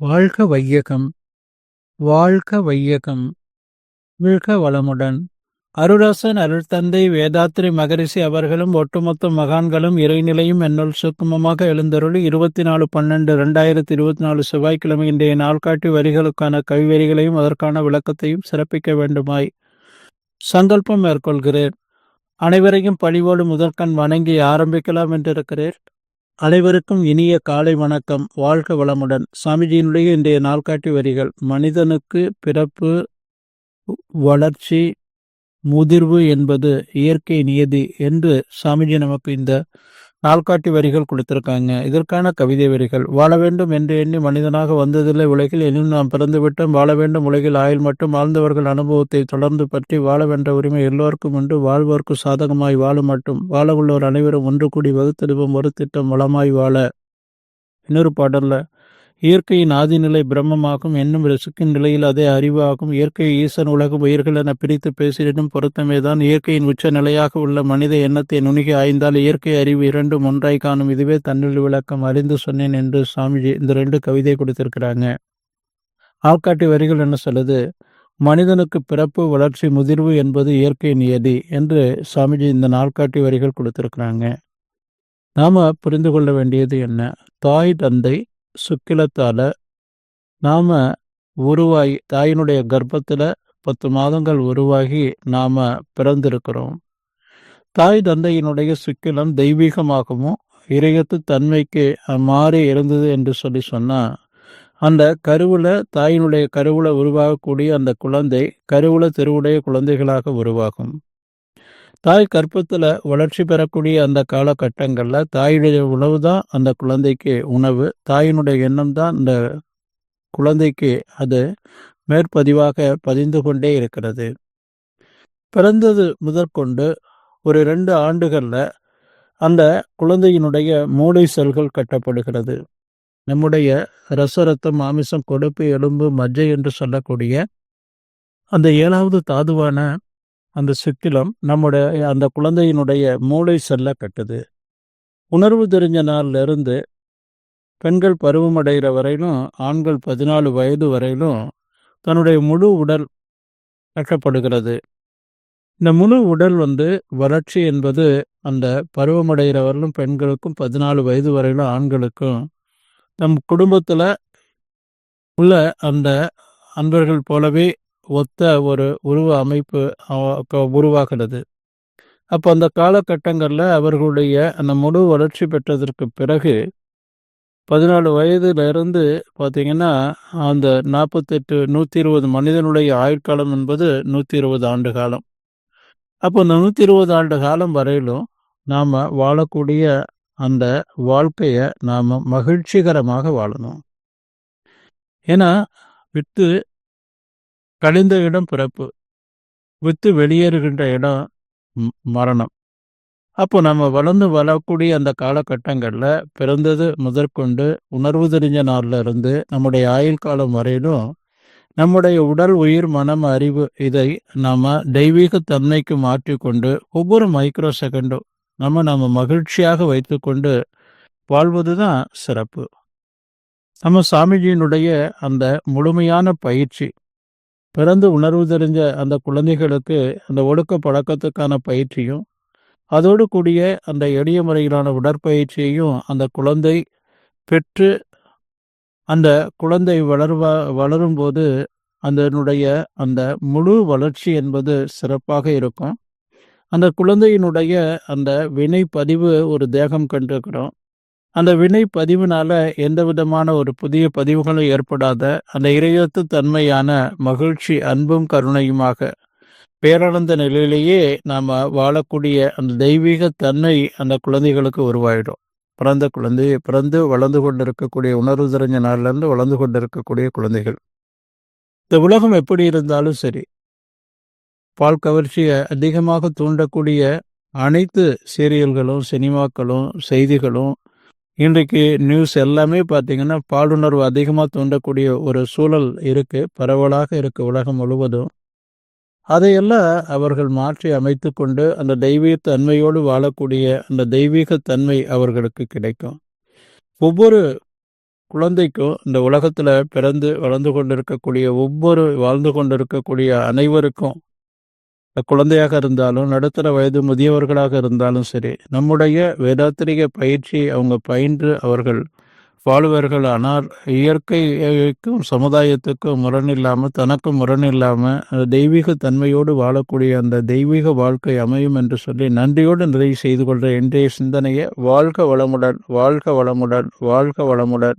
வாழ்க வையகம் வாழ்க வையகம். விழ்க வளமுடன். அருளாசன் அருள்தந்தை வேதாத்திரி மகரிஷி அவர்களும் ஒட்டுமொத்த மகான்களும் இறைநிலையும் என்னுள் சுக்குமமாக எழுந்தருளி இருபத்தி நாலு பன்னெண்டு ரெண்டாயிரத்தி இருபத்தி நாலு செவ்வாய்க்கிழமை இன்றைய நாள்காட்டி வரிகளுக்கான கவிவரிகளையும் அதற்கான விளக்கத்தையும் சிறப்பிக்க வேண்டுமாய் சங்கல்பம் மேற்கொள்கிறேன். அனைவரையும் பழிவோடு முதற்கண் வணங்கி ஆரம்பிக்கலாம் என்றிருக்கிறேன். அனைவருக்கும் இனிய காலை வணக்கம். வாழ்க வளமுடன். சாமிஜியினுடைய இன்றைய நாள்காட்டி வரிகள். மனிதனுக்கு பிறப்பு வளர்ச்சி முதிர்வு என்பது இயற்கை நியதி என்று சாமிஜி நமக்கு இந்த நாள்காட்டி வரிகள் கொடுத்திருக்காங்க. இதற்கான கவிதை வரிகள். வாழ வேண்டும் என்று எண்ணி மனிதனாக வந்ததில்லை உலகில். எனினும் நாம் பிறந்துவிட்டோம். வாழ வேண்டும் உலகில் ஆயுள் மட்டும் வாழ்ந்தவர்கள் அனுபவத்தை தொடர்ந்து பற்றி வாழ வென்ற உரிமை எல்லோருக்கும் உண்டு. வாழ்வோர்க்கு சாதகமாய் வாழ மட்டும். வாழ உள்ளோர் அனைவரும் ஒன்று கூடி வகுத்தெடுப்போம் ஒரு திட்டம் வளமாய் வாழ. இன்னொரு பாடலில் இயற்கையின் ஆதிநிலை பிரம்மமாகும் என்னும் ரிசுக்கின் நிலையில் அதே அறிவாகும். இயற்கை ஈசன் உலகம் உயிர்கள் என பிரித்து பேசிடும் பொருத்தமேதான் இயற்கையின் உச்ச நிலையாக உள்ள மனித எண்ணத்தை நுணுகி ஆய்ந்தால் இயற்கை அறிவு இரண்டும் ஒன்றாய் காணும். இதுவே தன்னில் விளக்கம். அறிந்து சொன்னேன் என்று சாமிஜி இந்த ரெண்டு கவிதை கொடுத்திருக்கிறாங்க. ஆள்காட்டி வரிகள் என்ன சொல்லுது? மனிதனுக்கு பிறப்பு வளர்ச்சி முதிர்வு என்பது இயற்கை நியதி என்று சாமிஜி இந்த நாள்காட்டி வரிகள் கொடுத்திருக்கிறாங்க. நாம புரிந்து கொள்ள வேண்டியது என்ன? தாய் தந்தை சுக்கிலத்தால நாம உருவாகி தாயினுடைய கர்ப்பத்தில் பத்து மாதங்கள் உருவாகி நாம பிறந்திருக்கிறோம். தாய் தந்தையினுடைய சுக்கிலம் தெய்வீகமாகவும் இறையத்து தன்மைக்கு மாறி இருந்தது என்று சொல்லி சொன்னால் அந்த கருவில் தாயினுடைய கருவில் உருவாகக்கூடிய அந்த குழந்தை கருவில் திருவுடைய குழந்தைகளாக உருவாகும். தாய் கற்பத்தில் வளர்ச்சி பெறக்கூடிய அந்த காலகட்டங்களில் தாயுடைய உணவு தான் அந்த குழந்தைக்கு உணவு. தாயினுடைய எண்ணம் தான் அந்த குழந்தைக்கு அது மேற்பதிவாக பதிந்து கொண்டே இருக்கிறது. பிறந்தது முதற்கொண்டு ஒரு ரெண்டு ஆண்டுகளில் அந்த குழந்தையினுடைய மூளை செல்கள் கட்டப்படுகிறது. நம்முடைய ரசரத்தம் மாமிசம் கொடுப்பு எலும்பு மஜ்ஜை என்று சொல்லக்கூடிய அந்த ஏழாவது தாதுவான அந்த சிக்கிலம் நம்முடைய அந்த குழந்தையினுடைய மூளை செல்ல கட்டுது. உணர்வு தெரிஞ்ச நாள்ல இருந்து பெண்கள் பருவமடைகிற வரையிலும் ஆண்கள் பதினாலு வயது வரையிலும் தன்னுடைய முழு உடல் கட்டப்படுகிறது இந்த முழு உடல் வந்து வளர்ச்சி என்பது அந்த பருவமடைகிறவர்களும் பெண்களுக்கும் பதினாலு வயது வரையிலும் ஆண்களுக்கும் நம் குடும்பத்தில் உள்ள அந்த அன்பர்கள் போலவே ஒத்த ஒரு உருவ அமைப்பு உருவாகிறது அப்போ அந்த காலகட்டங்களில் அவர்களுடைய அந்த முழு வளர்ச்சி பெற்றதற்கு பிறகு பதினாலு வயதுலேருந்து பார்த்திங்கன்னா அந்த நாற்பத்தெட்டு நூற்றி இருபது மனிதனுடைய ஆயுட்காலம் என்பது நூற்றி இருபது ஆண்டு காலம். அப்போ இந்த நூற்றி இருபது ஆண்டு காலம் வரையிலும் நாம் வாழக்கூடிய அந்த வாழ்க்கையை நாம் மகிழ்ச்சிகரமாக வாழணும். ஏன்னா வித்து கழிந்த இடம் பிறப்பு வித்து வெளியேறுகின்ற இடம் மரணம். அப்போ நம்ம வளர்ந்து வளரக்கூடிய அந்த காலகட்டங்களில் பிறந்தது முதற்கொண்டு உணர்வு தெரிஞ்ச நாளில் இருந்து நம்முடைய ஆயுள் காலம் வரையிலும் நம்முடைய உடல் உயிர் மனம் அறிவு இதை நாம் தெய்வீக தன்மைக்கு மாற்றிக்கொண்டு ஒவ்வொரு மைக்ரோ செகண்டும் நம்ம நம்ம மகிழ்ச்சியாக வைத்துக்கொண்டு வாழ்வது தான் சிறப்பு. நம்ம சாமிஜியினுடைய அந்த முழுமையான பயிற்சி பிறந்து உணர்வு தெரிஞ்ச அந்த குழந்தைகளுக்கு அந்த ஒழுக்க பழக்கத்துக்கான பயிற்சியும் அதோடு கூடிய அந்த எளிய முறையிலான உடற்பயிற்சியையும் அந்த குழந்தை பெற்று அந்த குழந்தை வளர்வா வளரும்போது அதனுடைய அந்த முழு வளர்ச்சி என்பது சிறப்பாக இருக்கும். அந்த குழந்தையினுடைய அந்த வினை பதிவு ஒரு தேகம் கண்டிருக்கிறோம். அந்த வினை பதிவுனால எந்த விதமான ஒரு புதிய பதிவுகளும் ஏற்படாத அந்த இறையத்து தன்மையான மகிழ்ச்சி அன்பும் கருணையுமாக பேரளந்த நிலையிலேயே நாம் வாழக்கூடிய அந்த தெய்வீக தன்மை அந்த குழந்தைகளுக்கு உருவாயிடும். பிறந்த குழந்தை பிறந்து வளர்ந்து கொண்டிருக்கக்கூடிய உணர்வு தெரிஞ்ச நாள்லேருந்து வளர்ந்து கொண்டிருக்கக்கூடிய குழந்தைகள். இந்த உலகம் எப்படி இருந்தாலும் சரி பால் கவர்ச்சியை அதிகமாக தூண்டக்கூடிய அனைத்து சீரியல்களும் சினிமாக்களும் செய்திகளும் இன்றைக்கு நியூஸ் எல்லாமே பார்த்தீங்கன்னா பாலுணர்வு அதிகமாக தூண்டக்கூடிய ஒரு சூழல் இருக்குது பரவலாக இருக்குது உலகம் முழுவதும். அதையெல்லாம் அவர்கள் மாற்றி அமைத்து கொண்டு அந்த தெய்வீக தன்மையோடு வாழக்கூடிய அந்த தெய்வீக தன்மை அவர்களுக்கு கிடைக்கும். ஒவ்வொரு குழந்தைக்கும் இந்த உலகத்தில் பிறந்து வளர்ந்து கொண்டிருக்கக்கூடிய ஒவ்வொரு வாழ்ந்து கொண்டிருக்கக்கூடிய அனைவருக்கும் குழந்தையாக இருந்தாலும் நடுத்தர வயது முதியவர்களாக இருந்தாலும் சரி நம்முடைய வேதாத்திரிக பயிற்சி அவங்க பயின்று அவர்கள் வாழ்வர்கள். ஆனால் இயற்கைக்கும் சமுதாயத்துக்கும் முரண் இல்லாமல் தனக்கும் முரண் இல்லாமல் தெய்வீக தன்மையோடு வாழக்கூடிய அந்த தெய்வீக வாழ்க்கை அமையும் என்று சொல்லி நன்றியோடு நிறைவு செய்து கொள்கிற இன்றைய சிந்தனையை வாழ்க வளமுடன் வாழ்க வளமுடன் வாழ்க வளமுடன்.